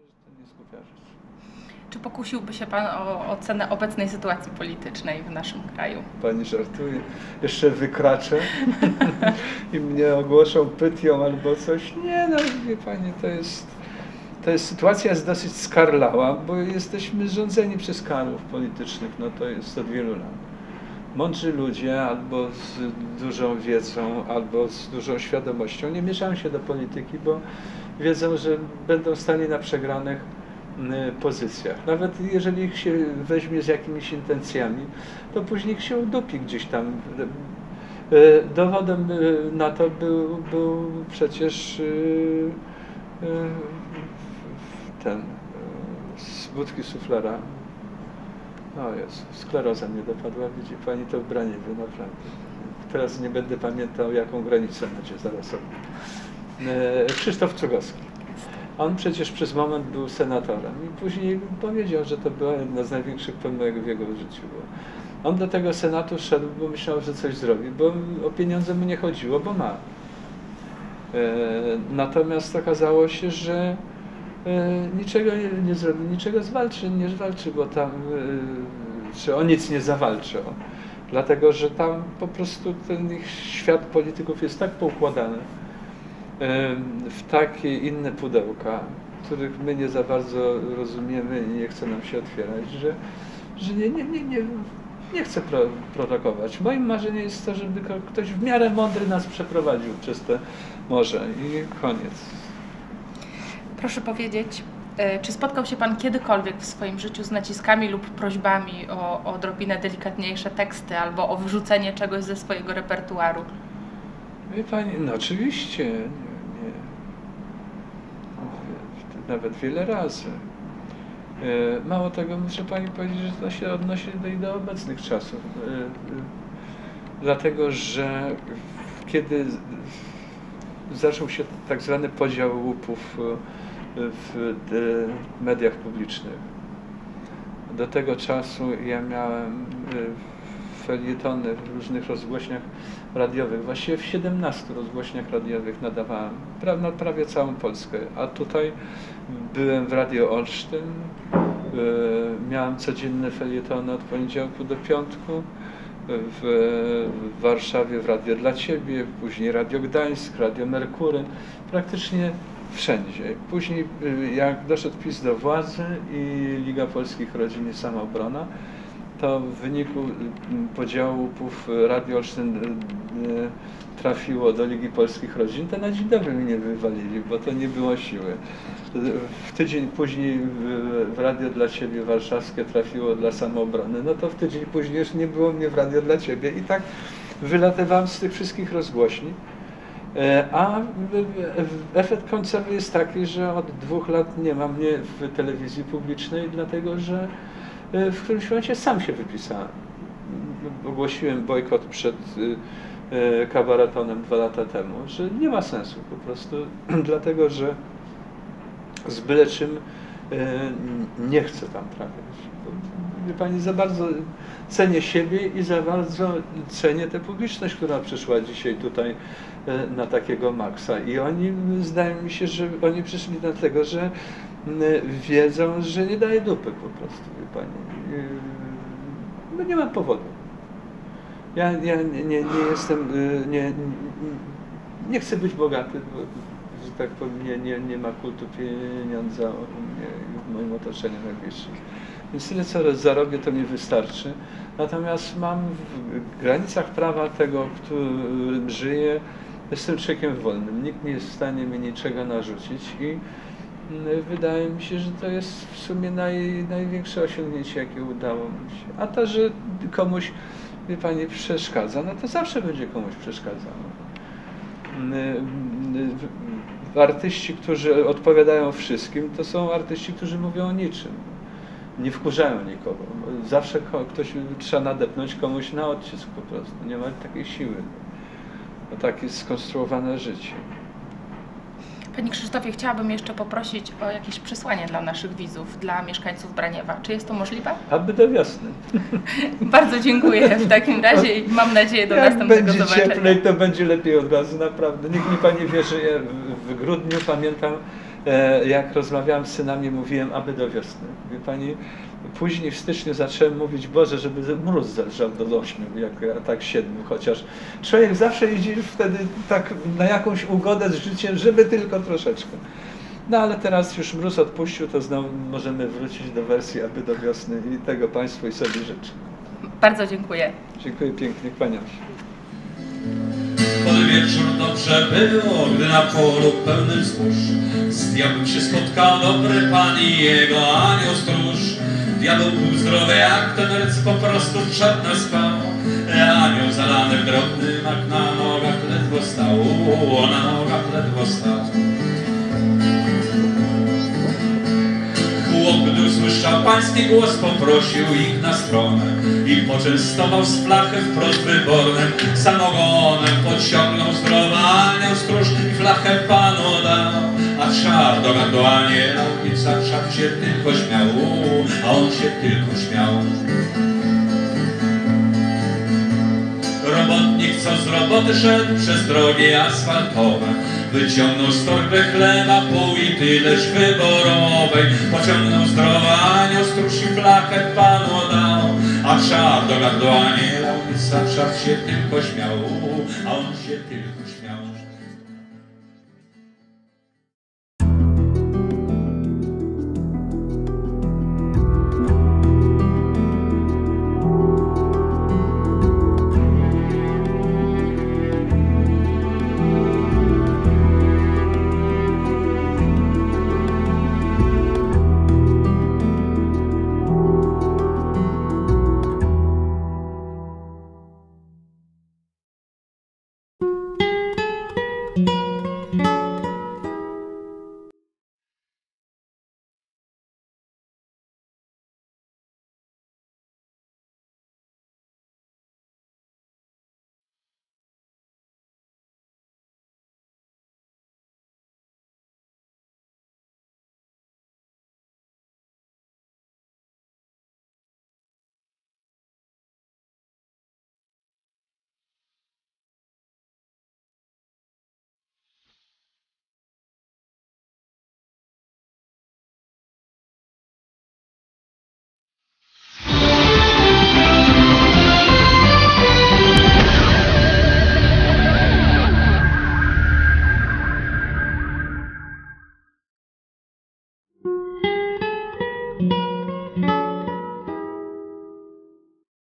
Myślę, że to nie jest głupia rzecz. Czy pokusiłby się Pan o ocenę obecnej sytuacji politycznej w naszym kraju? Pani żartuje. Jeszcze wykraczę i mnie ogłoszą pytią albo coś. Nie no, wie Pani, to jest... To jest sytuacja jest dosyć skarlała, bo jesteśmy rządzeni przez karów politycznych, no to jest od wielu lat. Mądrzy ludzie albo z dużą wiedzą, albo z dużą świadomością nie mieszają się do polityki, bo wiedzą, że będą stali na przegranych y, pozycjach. Nawet jeżeli ich się weźmie z jakimiś intencjami, to później ich się udupi gdzieś tam. Y, Dowodem y, na to był, był przecież y, ten z budki suflera. O Jezu, skleroza mnie dopadła, widzi Pani to w Braniewie, naprawdę. Teraz nie będę pamiętał, jaką granicę macie zaraz. E, Krzysztof Czugowski. On przecież przez moment był senatorem i później powiedział, że to była jedna z największych pomyłek w jego życiu. Bo on do tego senatu szedł, bo myślał, że coś zrobi, bo o pieniądze mu nie chodziło, bo ma. E, Natomiast okazało się, że niczego nie, nie zrobi, niczego zwalczy, nie zwalczy, bo tam, e, czy o nic nie zawalczy. Dlatego, że tam po prostu ten ich świat polityków jest tak poukładany em, w takie inne pudełka, których my nie za bardzo rozumiemy i nie chce nam się otwierać, że, że nie, nie, nie, nie, nie chcę pro, prorokować. Moim marzeniem jest to, żeby ktoś w miarę mądry nas przeprowadził przez te morze i koniec. Proszę powiedzieć, e, czy spotkał się Pan kiedykolwiek w swoim życiu z naciskami lub prośbami o, o odrobinę delikatniejsze teksty albo o wyrzucenie czegoś ze swojego repertuaru? Wie Pani, no oczywiście, nie, nie. Nawet wiele razy. E, Mało tego, muszę Pani powiedzieć, że to się odnosi do, i do obecnych czasów. E, Dlatego, że kiedy zaczął się tak zwany podział łupów w mediach publicznych, do tego czasu ja miałem e, felietony w różnych rozgłośniach radiowych. Właściwie w 17 rozgłośniach radiowych nadawałem pra, na prawie całą Polskę. A tutaj byłem w Radio Olsztyn, e, miałem codzienne felietony od poniedziałku do piątku. W, w Warszawie w Radio dla Ciebie, później Radio Gdańsk, Radio Merkury, praktycznie wszędzie. Później y, jak doszedł PiS do władzy i Liga Polskich Rodzin i Samoobrona, to w wyniku y, podziału łupów Radio Olsztyn y, y, trafiło do Ligi Polskich Rodzin, to na dzień dobry mnie wywalili, bo to nie było siły. W tydzień później w, w Radio dla Ciebie warszawskie trafiło dla samoobrony, no to w tydzień później już nie było mnie w Radio dla Ciebie i tak wylatywałem z tych wszystkich rozgłośni. E, A efekt końcowy jest taki, że od dwóch lat nie ma mnie w telewizji publicznej, dlatego że e, w którymś momencie sam się wypisałem. Ogłosiłem bojkot przed e, kabaretonem dwa lata temu, że nie ma sensu po prostu, dlatego że z byle czym nie chcę tam trafiać. Wie Pani, za bardzo cenię siebie i za bardzo cenię tę publiczność, która przyszła dzisiaj tutaj e, na takiego maksa. I oni, zdaje mi się, że oni przyszli dlatego, że wiedzą, że nie daje dupy po prostu, wie Pani. E, No nie mam powodu. Ja, ja nie, nie, nie jestem, y, nie, nie chcę być bogaty, bo, że tak powiem, nie, nie, nie ma kultu pieniądza u mnie w moim otoczeniu najbliższym. Więc tyle, co zarobię, to mi wystarczy. Natomiast mam w granicach prawa tego, którym żyję, jestem człowiekiem wolnym. Nikt nie jest w stanie mi niczego narzucić i mm, wydaje mi się, że to jest w sumie naj, największe osiągnięcie, jakie udało mi się. A to, że komuś, wie Pani, przeszkadza, no to zawsze będzie komuś przeszkadzało. Mm, w- Artyści, którzy odpowiadają wszystkim, to są artyści, którzy mówią o niczym. Nie wkurzają nikogo. Zawsze ktoś trzeba nadepnąć komuś na odcisk po prostu. Nie ma takiej siły. No tak jest skonstruowane życie. Panie Krzysztofie, chciałabym jeszcze poprosić o jakieś przesłanie dla naszych widzów, dla mieszkańców Braniewa. Czy jest to możliwe? Aby do wiosny. Bardzo dziękuję w takim razie i mam nadzieję do Jak następnego będzie zobaczenia. cieplej, to będzie lepiej od razu, naprawdę. Nikt mi Pani wierzy, ja w- grudniu pamiętam, jak rozmawiałem z synami, mówiłem, aby do wiosny. Pani, później w styczniu zacząłem mówić, Boże, żeby mróz zelżał do ośmiu, jak a tak siedmiu, chociaż człowiek zawsze idzie wtedy tak na jakąś ugodę z życiem, żeby tylko troszeczkę. No ale teraz już mróz odpuścił, to znowu możemy wrócić do wersji, aby do wiosny i tego Państwu i sobie życzę. Bardzo dziękuję. Dziękuję pięknie, kłaniam się. Wieczór dobrze było, gdy na polu pełnym zbóż Z diabłem się spotkał dobry pan i jego anioł stróż. Diabeł był zdrowy jak ten ryc, po prostu przednio spał. Anioł zalany w drobny mak na nogach ledwo stał. Na nogach ledwo stał. Chłop, gdy usłyszał pański głos, poprosił ich na stronę i poczęstował z flachy wprost wybornym. Samogonem. Podciągnął zdrowa anioł stróż i flachę panu dał, a czar do gardła aniela i czar się tylko śmiał, a on się tylko śmiał. Robotnik, co z roboty szedł przez drogi asfaltowe Wyciągnął z torby chleba pół i tyleż wyborowej Pociągnął zdrowa anioł, stróż i flachę panu dał A czar do gardła sam czar się tylko śmiał A on się tylko śmiał